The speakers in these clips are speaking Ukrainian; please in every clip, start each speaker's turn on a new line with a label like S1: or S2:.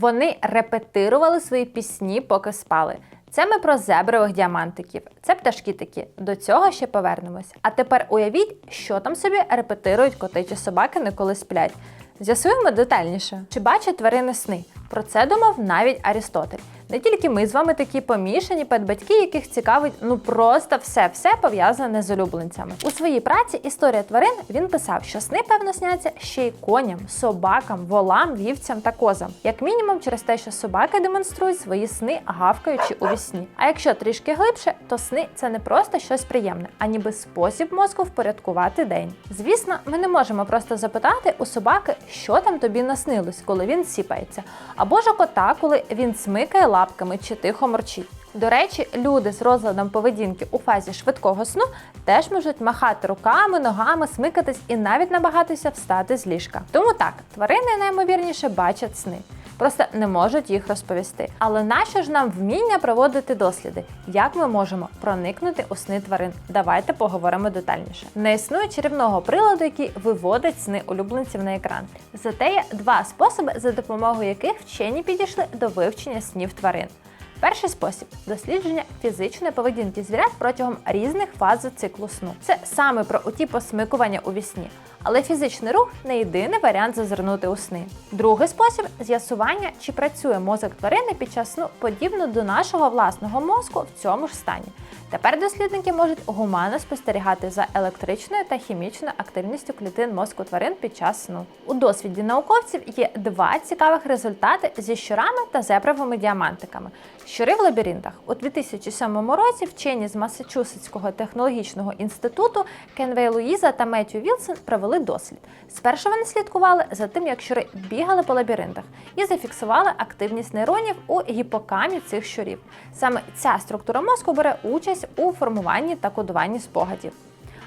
S1: Вони репетирували свої пісні, поки спали. Це ми про зебрових діамантиків. Це пташки такі. До цього ще повернемось. А тепер уявіть, що там собі репетирують коти чи собаки, не коли сплять. З'ясуємо детальніше. Чи бачать тварини сни? Про це думав навіть Арістотель. Не тільки ми з вами такі помішані педбатьки, яких цікавить ну просто все-все пов'язане з улюбленцями. У своїй праці Історія тварин він писав, що сни, певно, сняться ще й коням, собакам, волам, вівцям та козам. Як мінімум, через те, що собаки демонструють свої сни, гавкаючи у вісні. А якщо трішки глибше, то сни це не просто щось приємне, а ніби спосіб мозку впорядкувати день. Звісно, ми не можемо просто запитати у собаки, що там тобі наснилось, коли він сіпається, або ж кота, коли він смикає лапками чи тихо морчить. До речі, люди з розладом поведінки у фазі швидкого сну теж можуть махати руками, ногами, смикатись і навіть намагатися встати з ліжка. Тому так, тварини наймовірніше бачать сни. Просто не можуть їх розповісти. Але нащо ж нам вміння проводити досліди? Як ми можемо проникнути у сни тварин? Давайте поговоримо детальніше. Не існує чарівного приладу, який виводить сни улюбленців на екран. Зате є два способи, за допомогою яких вчені підійшли до вивчення снів тварин. Перший спосіб дослідження фізичної поведінки звірят протягом різних фаз циклу сну. Це саме про оті посмикування у вісні. Але фізичний рух не єдиний варіант зазирнути у сни. Другий спосіб з'ясування, чи працює мозок тварини під час сну подібно до нашого власного мозку в цьому ж стані. Тепер дослідники можуть гуманно спостерігати за електричною та хімічною активністю клітин мозку тварин під час сну. У досвіді науковців є два цікавих результати зі щурами та зебровими діамантиками. Щури в лабіринтах у 2007 році вчені з Масачусетського технологічного інституту Кенвей Луїза та Меттю Вілсон провели дослід. Спершу вони слідкували за тим, як щури бігали по лабіринтах, і зафіксували активність нейронів у гіпокамі цих щурів. Саме ця структура мозку бере участь у формуванні та кодуванні спогадів.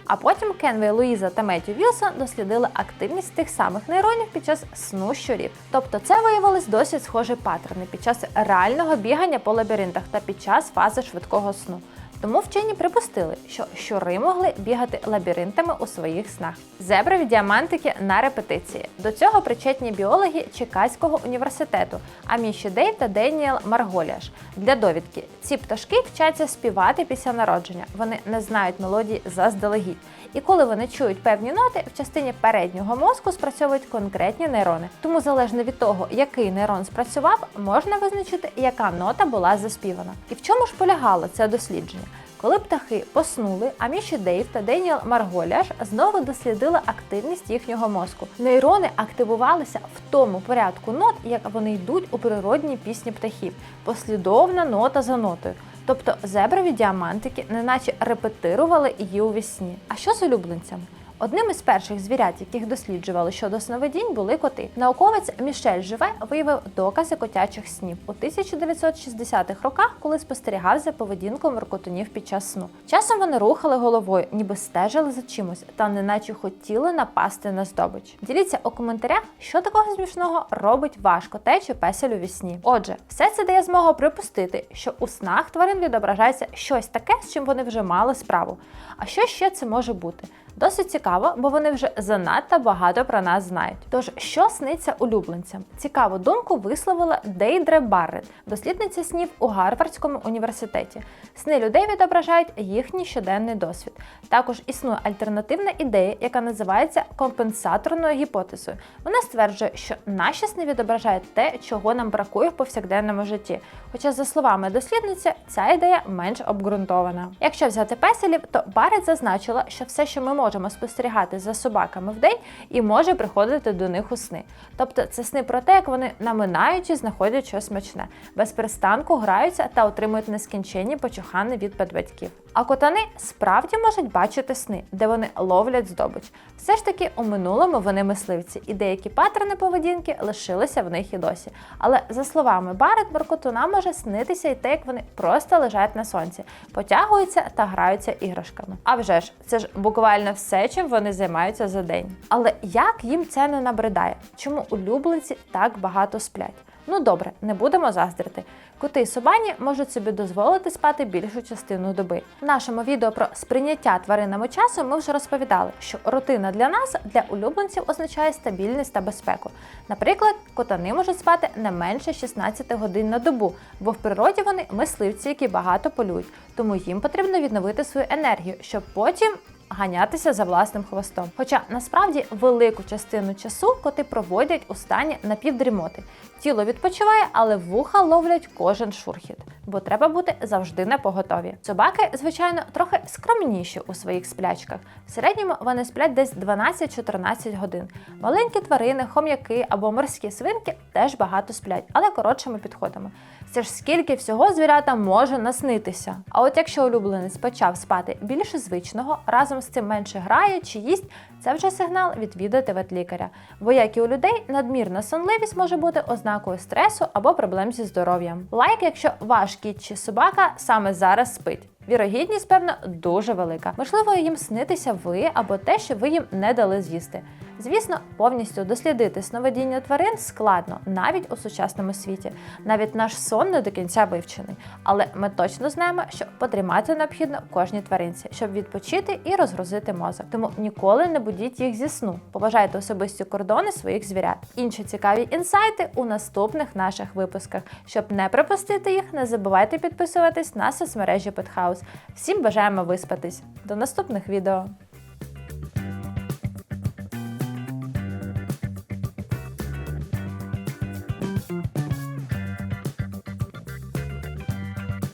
S1: А потім Кенвей Луїза та Меттю Вілсон дослідили активність тих самих нейронів під час сну щурів. Тобто це виявилось досить схожі паттерни під час реального бігання по лабіринтах та під час фази швидкого сну. Тому вчені припустили, що щури могли бігати лабіринтами у своїх снах. Зеброві діамантики на репетиції. До цього причетні біологи Чикаського університету Аміші Дейв та Деніел Марголіаш. Для довідки ці пташки вчаться співати після народження. Вони не знають мелодії заздалегідь. І коли вони чують певні ноти, в частині переднього мозку спрацьовують конкретні нейрони. Тому залежно від того, який нейрон спрацював, можна визначити, яка нота була заспівана. І в чому ж полягало це дослідження? Коли птахи поснули, Аміші Дейв та Деніел Марголяш знову дослідили активність їхнього мозку. Нейрони активувалися в тому порядку нот, як вони йдуть у природній пісні птахів, послідовна нота за нотою. Тобто зеброві діамантики неначе репетирували її у вісні. А що з улюбленцями? Одним із перших звірят, яких досліджували щодо сновидінь, були коти. Науковець Мішель Живе виявив докази котячих снів у 1960-х роках, коли спостерігав за поведінкою моркотунів під час сну. Часом вони рухали головою, ніби стежили за чимось, та неначе хотіли напасти на здобич. Діліться у коментарях, що такого смішного робить ваш котеч чи песель у вісні. Отже, все це дає змогу припустити, що у снах тварин відображається щось таке, з чим вони вже мали справу. А що ще це може бути? Досить цікаво, бо вони вже занадто багато про нас знають. Тож, що сниться улюбленцям? Цікаву думку висловила Дейдре Баррет, дослідниця снів у Гарвардському університеті. Сни людей відображають їхній щоденний досвід. Також існує альтернативна ідея, яка називається компенсаторною гіпотезою. Вона стверджує, що наші сни відображають те, чого нам бракує в повсякденному житті. Хоча, за словами дослідниці, ця ідея менш обґрунтована. Якщо взяти песелів, то Баррет зазначила, що все, що ми можемо спостерігати за собаками вдень, і може приходити до них у сни. Тобто це сни про те, як вони наминаючи знаходять щось смачне, без перестанку граються та отримують нескінченні почухани від педбатьків. А котани справді можуть бачити сни, де вони ловлять здобич. Все ж таки у минулому вони мисливці, і деякі паттерни поведінки лишилися в них і досі. Але за словами Барет, Баркотуна може снитися і те, як вони просто лежать на сонці, потягуються та граються іграшками. А вже ж, це ж буквально все, чим вони займаються за день. Але як їм це не набридає? Чому улюбленці так багато сплять? Ну добре, не будемо заздрити. Коти і собані можуть собі дозволити спати більшу частину доби. В нашому відео про сприйняття тваринами часу ми вже розповідали, що рутина для нас, для улюбленців, означає стабільність та безпеку. Наприклад, котани можуть спати не менше 16 годин на добу, бо в природі вони мисливці, які багато полюють, тому їм потрібно відновити свою енергію, щоб потім ганятися за власним хвостом. Хоча насправді велику частину часу коти проводять у стані напівдрімоти. Тіло відпочиває, але вуха ловлять кожен шурхіт, бо треба бути завжди на поготові. Собаки, звичайно, трохи скромніші у своїх сплячках. В середньому вони сплять десь 12-14 годин. Маленькі тварини, хом'яки або морські свинки теж багато сплять, але коротшими підходами. Це ж скільки всього звірята може наснитися. А от якщо улюбленець почав спати більше звичного, разом з цим менше грає чи їсть, це вже сигнал відвідати ветлікаря. Бо як і у людей, надмірна сонливість може бути ознакою стресу або проблем зі здоров'ям. Лайк, якщо ваш кіт чи собака саме зараз спить. Вірогідність, певно, дуже велика. Можливо, їм снитися ви або те, що ви їм не дали з'їсти. Звісно, повністю дослідити сновидіння тварин складно навіть у сучасному світі. Навіть наш сон не до кінця вивчений. Але ми точно знаємо, що потримати необхідно кожній тваринці, щоб відпочити і розгрузити мозок. Тому ніколи не будіть їх зі сну. Побажайте особисті кордони своїх звірят. Інші цікаві інсайти у наступних наших випусках. Щоб не пропустити їх, не забувайте підписуватись на соцмережі Петхаус. Всім бажаємо виспатись. До наступних відео!